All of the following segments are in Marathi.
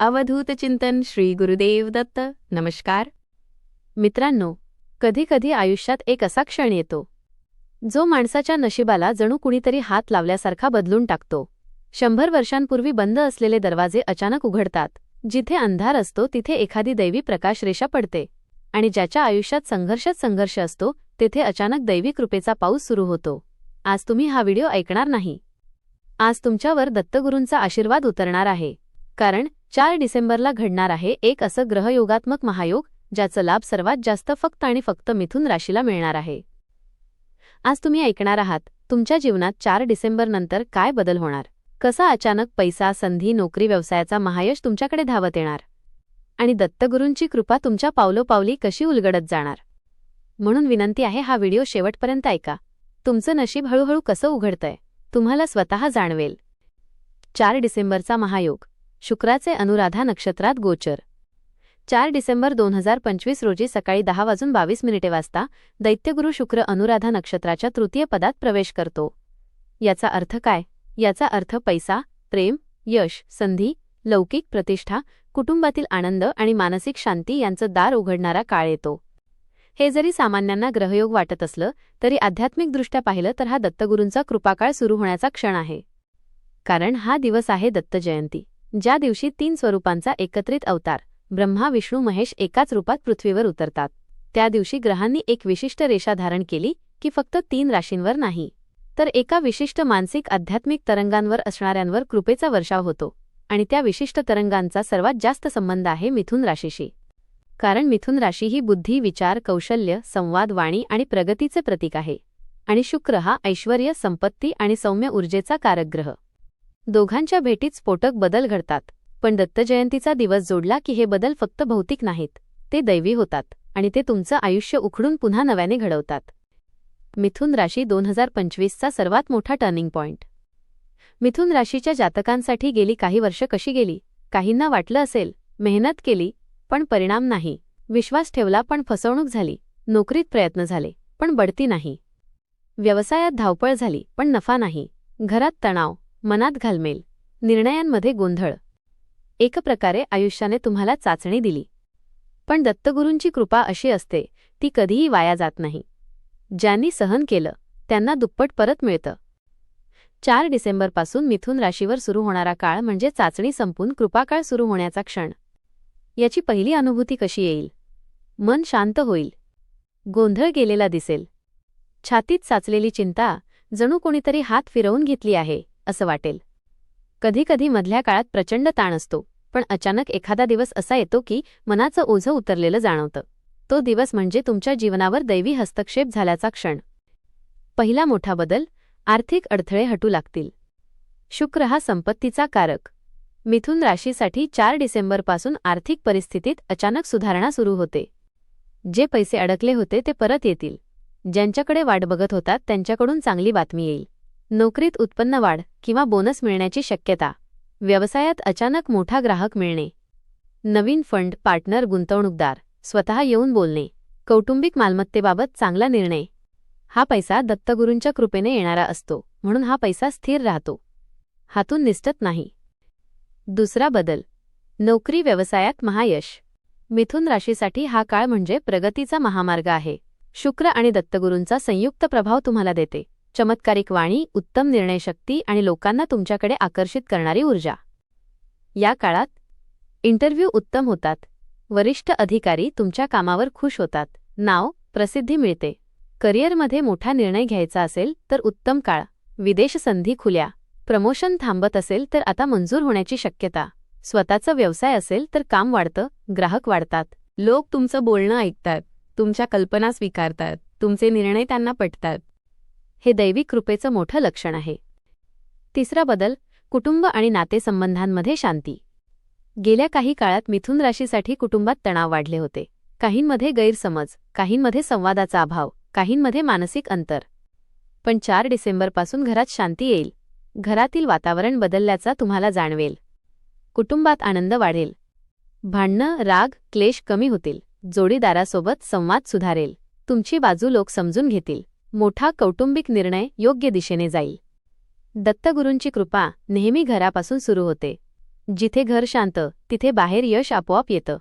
अवधूत चिंतन श्री गुरुदेव दत्त. नमस्कार. मित्रांनो कधीकधी आयुष्यात एक असा क्षण येतो जो माणसाच्या नशिबाला जणू कुणीतरी हात लावल्यासारखा बदलून टाकतो. शंभर वर्षांपूर्वी बंद असलेले दरवाजे अचानक उघडतात. जिथे अंधार असतो तिथे एखादी दैवी प्रकाशरेषा पडते. आणि ज्याच्या आयुष्यात संघर्षच संघर्ष असतो तेथे अचानक दैवी कृपेचा पाऊस सुरू होतो. आज तुम्ही हा व्हिडिओ ऐकणार नाही. आज तुमच्यावर दत्तगुरूंचा आशीर्वाद उतरणार आहे. कारण चार डिसेंबरला घडणार आहे एक असं ग्रहयोगात्मक महायोग ज्याचं लाभ सर्वात जास्त फक्त आणि फक्त मिथुन राशीला मिळणार आहे. आज तुम्ही ऐकणार आहात तुमच्या जीवनात चार डिसेंबरनंतर काय बदल होणार? कसा अचानक पैसा संधी नोकरी व्यवसायाचा महायश तुमच्याकडे धावत येणार? आणि दत्तगुरूंची कृपा तुमच्या पावलोपावली कशी उलगडत जाणार? म्हणून विनंती आहे हा व्हिडिओ शेवटपर्यंत ऐका. तुमचं नशीब हळूहळू कसं उघडतंय तुम्हाला स्वतः जाणवेल. चार डिसेंबरचा महायोग. शुक्राचे अनुराधा नक्षत्रात गोचर. चार डिसेंबर दोन हजार पंचवीस रोजी सकाळी दहा वाजून बावीस मिनिटे वाजता दैत्यगुरु शुक्र अनुराधा नक्षत्राच्या तृतीय पदात प्रवेश करतो. याचा अर्थ काय? याचा अर्थ पैसा प्रेम यश संधी लौकिक प्रतिष्ठा कुटुंबातील आनंद आणि मानसिक शांती यांचं दार उघडणारा काळ येतो. हे जरी सामान्यांना ग्रहयोग वाटत असलं तरी आध्यात्मिकदृष्ट्या पाहिलं तर हा दत्तगुरूंचा कृपाकाळ सुरू होण्याचा क्षण आहे. कारण हा दिवस आहे दत्तजयंती. ज्या दिवशी तीन स्वरूपांचा एकत्रित अवतार ब्रह्मा विष्णू महेश एकाच रूपात पृथ्वीवर उतरतात. त्या दिवशी ग्रहांनी एक विशिष्ट रेषा धारण केली की फक्त तीन राशींवर नाही. तर एका विशिष्ट मानसिक आध्यात्मिक तरंगांवर असणाऱ्यांवर कृपेचा वर्षाव होतो आणि त्या विशिष्ट तरंगांचा सर्वात जास्त संबंध आहे मिथुन राशीशी. कारण मिथुन राशी ही बुद्धी विचार कौशल्य संवाद वाणी आणि प्रगतीचे प्रतीक आहे आणि शुक्र हा ऐश्वर्य संपत्ती आणि सौम्य ऊर्जेचा कारकग्रह दोघांच्या भेटीत स्फोटक बदल घडतात पण दत्तजयंतीचा दिवस जोडला की हे बदल फक्त भौतिक नाहीत ते दैवी होतात आणि ते तुमचं आयुष्य उखडून पुन्हा नव्याने घडवतात. मिथुन राशी दोन हजार पंचवीसचा सर्वात मोठा टर्निंग पॉइंट. मिथुन राशीच्या जातकांसाठी गेली काही वर्ष कशी गेली? काहींना वाटलं असेल मेहनत केली पण परिणाम नाही. विश्वास ठेवला पण फसवणूक झाली. नोकरीत प्रयत्न झाले पण बढती नाही. व्यवसायात धावपळ झाली पण नफा नाही. घरात तणाव मनात घालमेल. निर्णयांमध्ये गोंधळ. एक प्रकारे आयुष्याने तुम्हाला चाचणी दिली. पण दत्तगुरूंची कृपा अशी असते ती कधीही वाया जात नाही. ज्यांनी सहन केलं त्यांना दुप्पट परत मिळतं. चार डिसेंबरपासून मिथुन राशीवर सुरू होणारा काळ म्हणजे चाचणी संपून कृपाकाळ सुरू होण्याचा क्षण. याची पहिली अनुभूती कशी येईल? मन शांत होईल. गोंधळ गेलेला दिसेल. छातीत साचलेली चिंता जणू कोणीतरी हात फिरवून घेतली आहे. असं वाटेल. कधीकधी मधल्या काळात प्रचंड ताण असतो पण अचानक एखादा दिवस असा येतो की मनाचं ओझं उतरलेलं जाणवतं. तो दिवस म्हणजे तुमच्या जीवनावर दैवी हस्तक्षेप झाल्याचा क्षण. पहिला मोठा बदल आर्थिक अडथळे हटू लागतील. शुक्र हा संपत्तीचा कारक. मिथुन राशीसाठी चार डिसेंबरपासून आर्थिक परिस्थितीत अचानक सुधारणा सुरू होते. जे पैसे अडकले होते ते परत येतील. ज्यांच्याकडे वाट बघत होतात त्यांच्याकडून चांगली बातमी येईल. नोकरीत उत्पन्न वाढ किंवा बोनस मिळण्याची शक्यता. व्यवसायात अचानक मोठा ग्राहक मिळणे. नवीन फंड पार्टनर गुंतवणूकदार स्वतः येऊन बोलणे. कौटुंबिक मालमत्तेबाबत चांगला निर्णय. हा पैसा दत्तगुरूंच्या कृपेने येणारा असतो म्हणून हा पैसा स्थिर राहतो. हातून निसटत नाही. दुसरा बदल. नोकरी व्यवसायात महायश. मिथुन राशीसाठी हा काळ म्हणजे प्रगतीचा महामार्ग आहे. शुक्र आणि दत्तगुरूंचा संयुक्त प्रभाव तुम्हाला देते. चमत्कारिक वाणी उत्तम निर्णयशक्ती आणि लोकांना तुमच्याकडे आकर्षित करणारी ऊर्जा. या काळात इंटरव्ह्यू उत्तम होतात. वरिष्ठ अधिकारी तुमच्या कामावर खुश होतात. नाव प्रसिद्धी मिळते. करिअरमध्ये मोठा निर्णय घ्यायचा असेल तर उत्तम काळ. विदेश संधी खुल्या. प्रमोशन थांबत असेल तर आता मंजूर होण्याची शक्यता. स्वतःचा व्यवसाय असेल तर काम वाढतं ग्राहक वाढतात. लोक तुमचं बोलणं ऐकतात. तुमच्या कल्पना स्वीकारतात. तुमचे निर्णय त्यांना पटतात. हे दैविक कृपेचं मोठं लक्षण आहे. तिसरा बदल कुटुंब आणि नातेसंबंधांमध्ये शांती. गेल्या काही काळात मिथुन राशीसाठी कुटुंबात तणाव वाढले होते. काहींमध्ये गैरसमज काहींमध्ये संवादाचा अभाव काहींमध्ये मानसिक अंतर. पण चार डिसेंबरपासून घरात शांती येईल. घरातील वातावरण बदलल्याचा तुम्हाला जाणवेल. कुटुंबात आनंद वाढेल. भांडणं राग क्लेश कमी होतील. जोडीदारासोबत संवाद सुधारेल. तुमची बाजू लोक समजून घेतील. मोठा कौटुंबिक निर्णय योग्य दिशेने जाईल. दत्तगुरूंची कृपा नेहमी घरापासून सुरू होते. जिथे घर शांत तिथे बाहेर यश आपोआप येतं.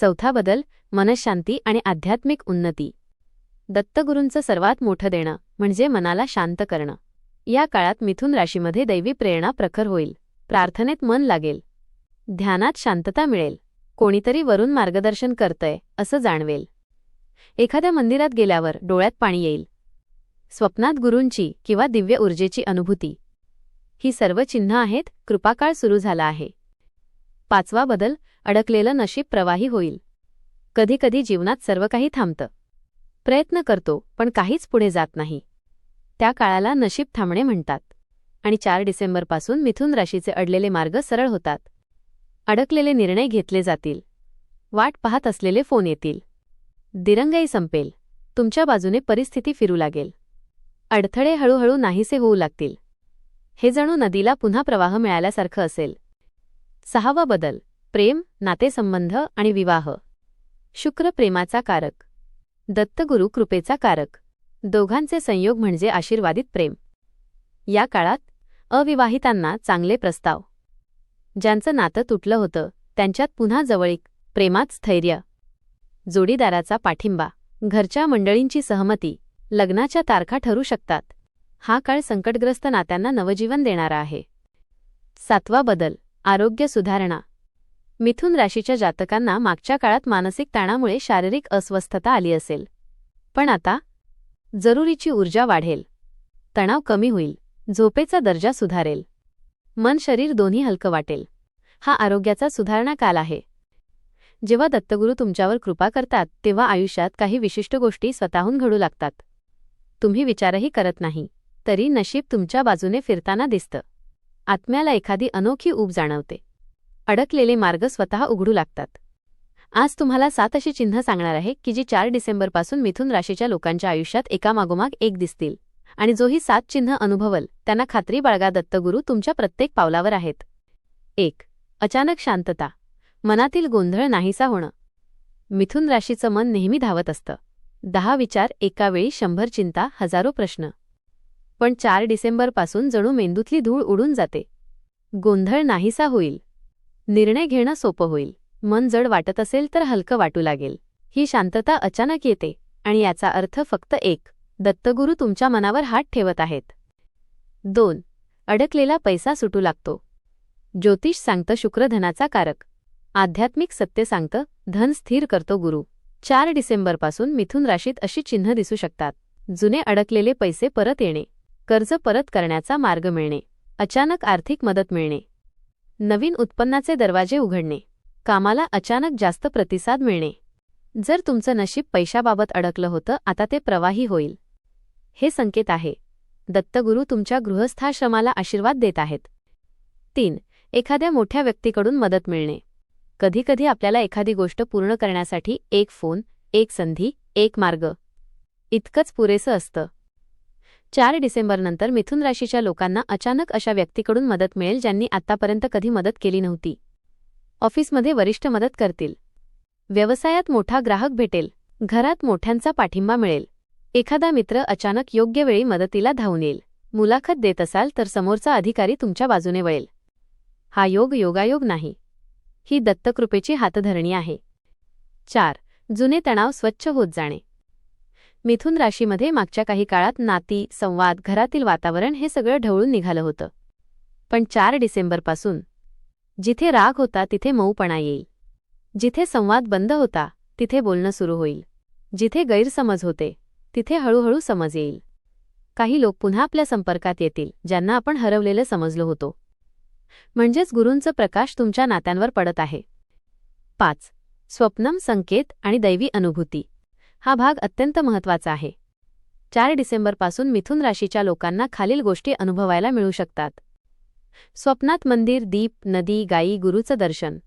चौथा बदल मनशांती आणि आध्यात्मिक उन्नती. दत्तगुरूंचं सर्वात मोठं देणं म्हणजे मनाला शांत करणं. या काळात मिथुन राशीमध्ये दैवी प्रेरणा प्रखर होईल. प्रार्थनेत मन लागेल. ध्यानात शांतता मिळेल. कोणीतरी वरून मार्गदर्शन करतंय असं जाणवेल. एखाद्या मंदिरात गेल्यावर डोळ्यात पाणी येईल. स्वप्नात गुरूंची किंवा दिव्य ऊर्जेची अनुभूती. ही सर्व चिन्ह आहेत कृपाकाळ सुरू झाला आहे. पाचवा बदल अडकलेलं नशीब प्रवाही होईल. कधीकधी जीवनात सर्व काही थांबतं. प्रयत्न करतो पण काहीच पुढे जात नाही. त्या काळाला नशीब थांबणे म्हणतात. आणि चार डिसेंबरपासून मिथुन राशीचे अडलेले मार्ग सरळ होतात. अडकलेले निर्णय घेतले जातील. वाट पाहत असलेले फोन येतील. दिरंगाई संपेल. तुमच्या बाजूने परिस्थिती फिरू लागेल. अडथळे हळूहळू नाहीसे होऊ लागतील. हे जणू नदीला पुन्हा प्रवाह मिळाल्यासारखं असेल. सहावा बदल प्रेम नातेसंबंध आणि विवाह. शुक्र प्रेमाचा कारक. दत्तगुरु कृपेचा कारक. दोघांचे संयोग म्हणजे आशीर्वादित प्रेम. या काळात अविवाहितांना चांगले प्रस्ताव. ज्यांचं नातं तुटलं होतं त्यांच्यात पुन्हा जवळीक प्रेमात स्थैर्य. जोडीदाराचा पाठिंबा घरच्या मंडळींची सहमती लग्नाच्या तारखा ठरू शकतात. हा काळ संकटग्रस्त नात्यांना नवजीवन देणारा आहे. सातवा बदल आरोग्य सुधारणा. मिथुन राशीच्या जातकांना मागच्या काळात मानसिक ताणामुळे शारीरिक अस्वस्थता आली असेल. पण आता जरुरीची ऊर्जा वाढेल. तणाव कमी होईल झोपेचा दर्जा सुधारेल. मन शरीर दोन्ही हलकं वाटेल. हा आरोग्याचा सुधारणा काल आहे. जेव्हा दत्तगुरू तुमच्यावर कृपा करतात तेव्हा आयुष्यात काही विशिष्ट गोष्टी स्वतःहून घडू लागतात. तुम्ही विचारही करत नाही तरी नशीब तुमच्या बाजूने फिरताना दिसतं. आत्म्याला एखादी अनोखी ऊब जाणवते. अडकलेले मार्ग स्वतः उघडू लागतात. आज तुम्हाला सात अशी चिन्ह सांगणार आहे की जी चार डिसेंबरपासून मिथुन राशीच्या लोकांच्या आयुष्यात एकामागोमाग एक दिसतील. आणि जोही सात चिन्ह अनुभवल त्यांना खात्री बाळगा दत्तगुरू तुमच्या प्रत्येक पावलावर आहेत. एक अचानक शांतता. मनातील गोंधळ नाहीसा होणं. मिथुन राशीचं मन नेहमी धावत असतं. दहा विचार एकावेळी शंभर चिंता हजारो प्रश्न. पण चार डिसेंबरपासून जणू मेंदूतली धूळ उडून जाते. गोंधळ नाहीसा होईल. निर्णय घेणं सोपं होईल. मन जड वाटत असेल तर हलकं वाटू लागेल. ही शांतता अचानक येते आणि याचा अर्थ फक्त एक दत्तगुरू तुमच्या मनावर हात ठेवत आहेत. दोन अडकलेला पैसा सुटू लागतो. ज्योतिष सांगतं शुक्रधनाचा कारक. आध्यात्मिक सत्य सांगतं धन स्थिर करतो गुरु. चार डिसेंबरपासून मिथुन राशीत अशी चिन्ह दिसू शकतात. जुने अडकलेले पैसे परत येणे. कर्ज परत करण्याचा मार्ग मिळणे. अचानक आर्थिक मदत मिळणे. नवीन उत्पन्नाचे दरवाजे उघडणे. कामाला अचानक जास्त प्रतिसाद मिळणे. जर तुमचं नशीब पैशाबाबत अडकलं होतं आता ते प्रवाही होईल. हे संकेत आहे. दत्तगुरू तुमच्या गृहस्थाश्रमाला आशीर्वाद देत आहेत. तीन एखाद्या मोठ्या व्यक्तीकडून मदत मिळणे. कधीकधी आपल्याला एखादी गोष्ट पूर्ण करण्यासाठी एक फोन एक संधी एक मार्ग. इतकंच पुरेसं असतं. चार डिसेंबरनंतर मिथुन राशीच्या लोकांना अचानक अशा व्यक्तीकडून मदत मिळेल ज्यांनी आतापर्यंत कधी मदत केली नव्हती. ऑफिसमध्ये वरिष्ठ मदत करतील. व्यवसायात मोठा ग्राहक भेटेल. घरात मोठ्यांचा पाठिंबा मिळेल. एखादा मित्र अचानक योग्य वेळी मदतीला धावून येईल. मुलाखत देत असाल तर समोरचा अधिकारी तुमच्या बाजूने वळेल. हा योग योगायोग नाही. ही दत्तकृपेची हातधरणी आहे. चार. जुने तणाव स्वच्छ होत जाणे. मिथुन राशीमध्ये मागच्या काही काळात नाती संवाद घरातील वातावरण हे सगळं ढवळून निघालं होतं. पण चार डिसेंबरपासून जिथे राग होता तिथे मऊपणा येईल. जिथे संवाद बंद होता तिथे बोलणं सुरू होईल. जिथे गैरसमज होते तिथे हळूहळू समज येईल. काही लोक पुन्हा आपल्या संपर्कात येतील ज्यांना आपण हरवलेलं समजलो होतो. म्हणजेच गुरूंचं प्रकाश तुमच्या नात्यांवर पडत आहे. पाच. स्वप्नम संकेत आणि दैवी अनुभूती. हा भाग अत्यंत महत्त्वाचा आहे. चार डिसेंबरपासून मिथुन राशीच्या लोकांना खालील गोष्टी अनुभवायला मिळू शकतात. स्वप्नात मंदिर दीप नदी गायी गुरुचं दर्शन.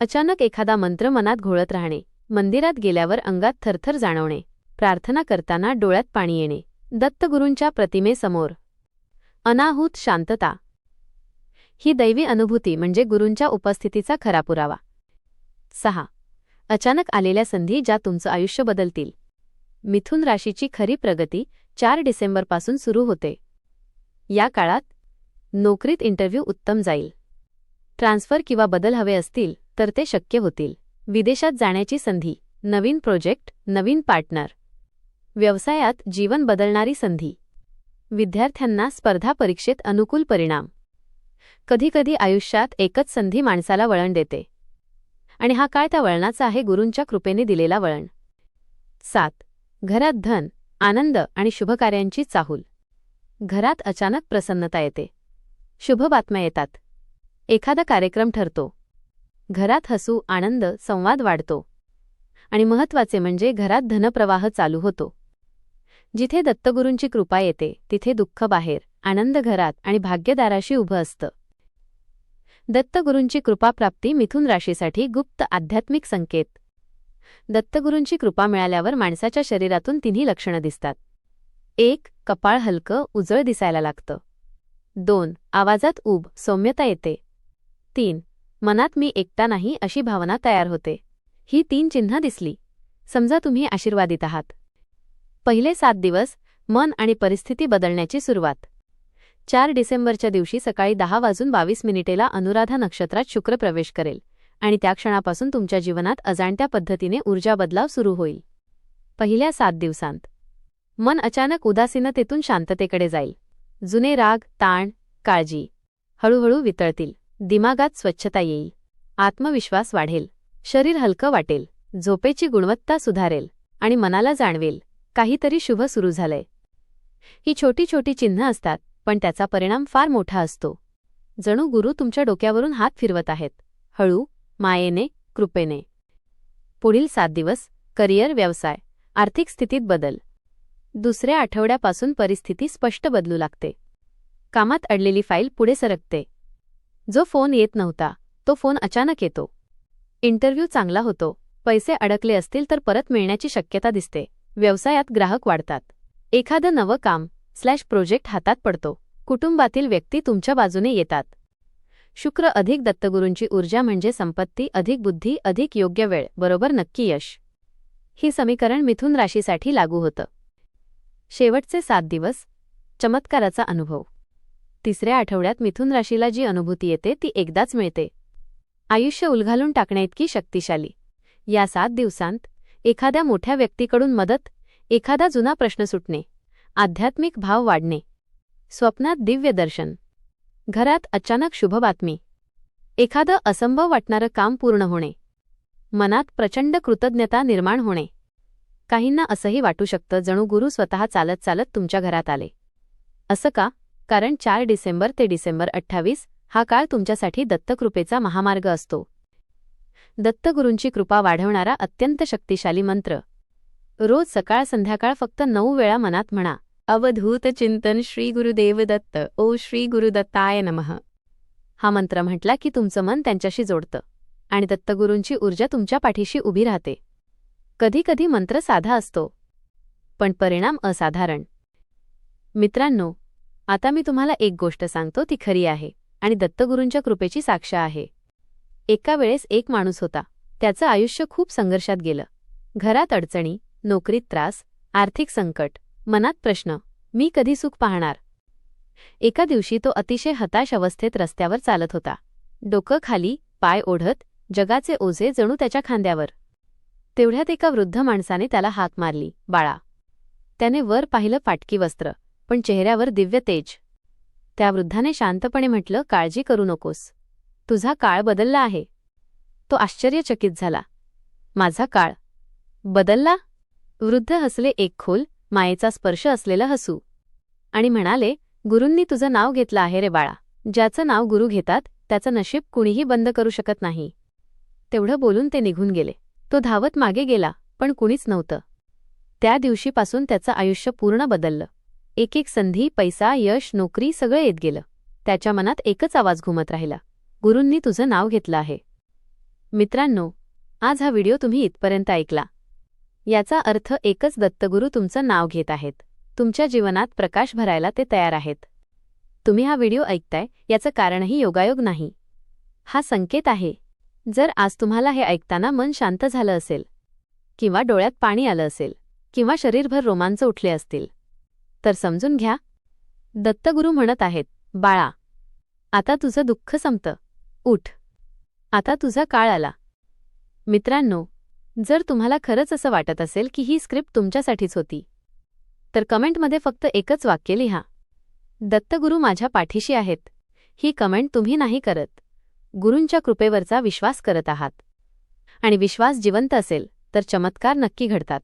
अचानक एखादा मंत्र मनात घोळत राहणे. मंदिरात गेल्यावर अंगात थरथर जाणवणे. प्रार्थना करताना डोळ्यात पाणी येणे. दत्तगुरूंच्या प्रतिमेसमोर. अनाहूत शांतता. ही दैवी अनुभूती म्हणजे गुरूंच्या उपस्थितीचा खरा पुरावा. सहा. अचानक आलेल्या संधी ज्या तुमचं आयुष्य बदलतील. मिथुन राशीची खरी प्रगती चार डिसेंबरपासून सुरू होते. या काळात नोकरीत इंटरव्ह्यू उत्तम जाईल. ट्रान्सफर किंवा बदल हवे असतील तर ते शक्य होतील. विदेशात जाण्याची संधी नवीन प्रोजेक्ट नवीन पार्टनर. व्यवसायात जीवन बदलणारी संधी. विद्यार्थ्यांना स्पर्धा परीक्षेत अनुकूल परिणाम. कधीकधी आयुष्यात एकच संधी माणसाला वळण देते. आणि हा काळ त्या वळणाचा आहे गुरूंच्या कृपेने दिलेला वळण. सात. घरात धन आनंद आणि शुभकार्यांची चाहूल. घरात अचानक प्रसन्नता येते. शुभ बातम्या येतात. एखादा कार्यक्रम ठरतो. घरात हसू आनंद संवाद वाढतो. आणि महत्त्वाचे म्हणजे घरात धनप्रवाह चालू होतो. जिथे दत्तगुरूंची कृपा येते तिथे दुःख बाहेर आनंद घरात आणि भाग्यदाराशी उभं असतं. दत्तगुरूंची कृपाप्राप्ती मिथुन राशीसाठी गुप्त आध्यात्मिक संकेत. दत्तगुरूंची कृपा मिळाल्यावर माणसाच्या शरीरातून तिन्ही लक्षणं दिसतात. एक कपाळ हलकं उजळ दिसायला लागतं. दोन आवाजात ऊब सौम्यता येते. तीन मनात मी एकटा नाही अशी भावना तयार होते. ही तीन चिन्ह दिसली. समजा तुम्ही आशीर्वादित आहात. पहिले सात दिवस मन आणि परिस्थिती बदलण्याची सुरुवात. चार डिसेंबरच्या दिवशी सकाळी दहा वाजून बावीस मिनिटेला अनुराधा नक्षत्रात शुक्र प्रवेश करेल आणि त्या क्षणापासून तुमच्या जीवनात अजाणत्या पद्धतीने ऊर्जा बदलाव सुरू होईल. पहिल्या सात दिवसांत. मन अचानक उदासीनतेतून शांततेकडे जाईल. जुने राग ताण काळजी हळूहळू वितळतील. दिमागात स्वच्छता येईल. आत्मविश्वास वाढेल. शरीर हलकं वाटेल. झोपेची गुणवत्ता सुधारेल आणि मनाला जाणवेल. काहीतरी शुभ सुरू झालंय. ही छोटी छोटी चिन्ह असतात. पण त्याचा परिणाम फार मोठा असतो. जणू गुरु तुमच्या डोक्यावरून हात फिरवत आहेत. हळू मायेने कृपेने. पुढील सात दिवस करिअर व्यवसाय आर्थिक स्थितीत बदल. दुसऱ्या आठवड्यापासून परिस्थिती स्पष्ट बदलू लागते. कामात अडलेली फाईल पुढे सरकते. जो फोन येत नव्हता तो फोन अचानक येतो. इंटरव्ह्यू चांगला होतो. पैसे अडकले असतील तर परत मिळण्याची शक्यता दिसते. व्यवसायात ग्राहक वाढतात. एखादं नवं काम स्लॅश प्रोजेक्ट हातात पडतो. कुटुंबातील व्यक्ती तुमच्या बाजूने येतात. शुक्र अधिक दत्तगुरूंची ऊर्जा म्हणजे संपत्ती अधिक बुद्धी अधिक योग्य वेळ बरोबर नक्की यश. ही समीकरण मिथुन राशीसाठी लागू होतं. शेवटचे सात दिवस चमत्काराचा अनुभव. तिसऱ्या आठवड्यात मिथुन राशीला जी अनुभूती येते ती एकदाच मिळते. आयुष्य उलघालून टाकण्याइतकी शक्तिशाली. या सात दिवसांत एखाद्या मोठ्या व्यक्तीकडून मदत एखादा जुना प्रश्न सुटणे. आध्यात्मिक भाव वाढणे. स्वप्नात दिव्य दर्शन. घरात अचानक शुभ बातमी. एखादं असंभव वाटणारं काम पूर्ण होणे. मनात प्रचंड कृतज्ञता निर्माण होणे. काहींना असंही वाटू शकतं जणू गुरु स्वतः चालत चालत तुमच्या घरात आले. असं का? कारण चार डिसेंबर ते डिसेंबर अठ्ठावीस हा काळ तुमच्यासाठी दत्तकृपेचा महामार्ग असतो. दत्तगुरूंची कृपा वाढवणारा अत्यंत शक्तिशाली मंत्र. रोज सकाळ संध्याकाळ फक्त नऊ वेळा मनात म्हणा. अवधूत चिंतन श्री गुरुदेव दत्त ओ श्री गुरुदत्ताय नमः. हा मंत्र म्हटला की तुमचं मन त्यांच्याशी जोडतं आणि दत्तगुरूंची ऊर्जा तुमच्या पाठीशी उभी राहते. कधीकधी मंत्र साधा असतो पण परिणाम असाधारण. मित्रांनो आता मी तुम्हाला एक गोष्ट सांगतो ती खरी आहे आणि दत्तगुरूंच्या कृपेची साक्ष आहे. एका वेळेस एक माणूस होता त्याचं आयुष्य खूप संघर्षात गेलं. घरात अडचणी नोकरीत त्रास आर्थिक संकट मनात प्रश्न मी कधी सुख पाहणार? एका दिवशी तो अतिशय हताश अवस्थेत रस्त्यावर चालत होता. डोकं खाली पाय ओढत जगाचे ओझे जणू त्याच्या खांद्यावर. तेवढ्यात एका वृद्ध माणसाने त्याला हाक मारली बाळा. त्याने वर पाहिलं फाटकी वस्त्र पण चेहऱ्यावर दिव्य तेज. त्या वृद्धाने शांतपणे म्हटलं काळजी करू नकोस. तुझा काळ बदलला आहे. तो आश्चर्यचकित झाला. माझा काळ बदलला? वृद्ध हसले एक खोल मायेचा स्पर्श असलेलं हसू. आणि म्हणाले गुरूंनी तुझं नाव घेतलं आहे रे बाळा. ज्याचं नाव गुरु घेतात त्याचं नशीब कुणीही बंद करू शकत नाही. तेवढं बोलून ते निघून गेले. तो धावत मागे गेला पण कुणीच नव्हतं. त्या दिवशीपासून त्याचं आयुष्य पूर्ण बदललं. एक एक संधी पैसा यश नोकरी सगळं येत गेलं. त्याच्या मनात एकच आवाज घुमत राहिला. गुरूंनी तुझं नाव घेतलं आहे. मित्रांनो आज हा व्हिडिओ तुम्ही इथपर्यंत ऐकला. याचा अर्थ एकच दत्तगुरू तुमचं नाव घेत आहेत. तुमच्या जीवनात प्रकाश भरायला ते तयार आहेत. तुम्ही हा व्हिडिओ ऐकताय याचं कारणही योगायोग नाही. हा संकेत आहे. जर आज तुम्हाला हे ऐकताना मन शांत झालं असेल किंवा डोळ्यात पाणी आलं असेल किंवा शरीरभर रोमांच उठले असतील तर समजून घ्या. दत्तगुरू म्हणत आहेत बाळा आता तुझं दुःख संपतं. उठ. आता तुझा काळ आला. मित्रांनो जर तुम्हाला खरंच असं वाटत असेल की ही स्क्रिप्ट तुमच्यासाठीच होती तर कमेंटमध्ये फक्त एकच वाक्य लिहा. दत्तगुरू माझ्या पाठीशी आहेत. ही कमेंट तुम्ही नाही करत. गुरूंच्या कृपेवरचा विश्वास करत आहात. आणि विश्वास जिवंत असेल तर चमत्कार नक्की घडतात.